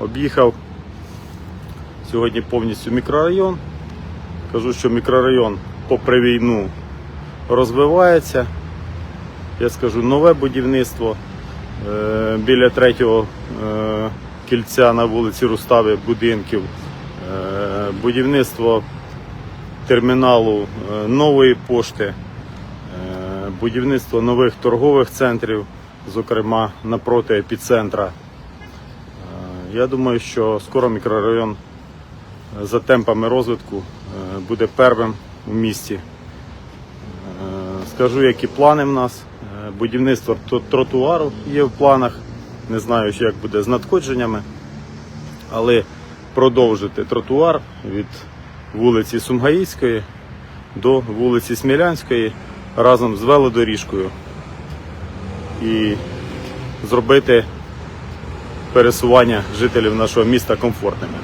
об'їхав сьогодні повністю мікрорайон. Кажу, що мікрорайон попри війну розвивається. Я скажу, нове будівництво е, біля третього е, кільця на вулиці Рустави будинків, е, будівництво терміналу нової пошти, будівництво нових торгових центрів, зокрема напроти епіцентра. Я думаю, що скоро мікрорайон е, за темпами розвитку е, буде первим у місті. Е, Скажу, які плани в нас. Будівництво тротуару є в планах. Не знаю, як буде з надходженнями, але продовжити тротуар від вулиці Сумгаїцької до вулиці Смілянської разом з велодоріжкою і зробити пересування жителів нашого міста комфортними.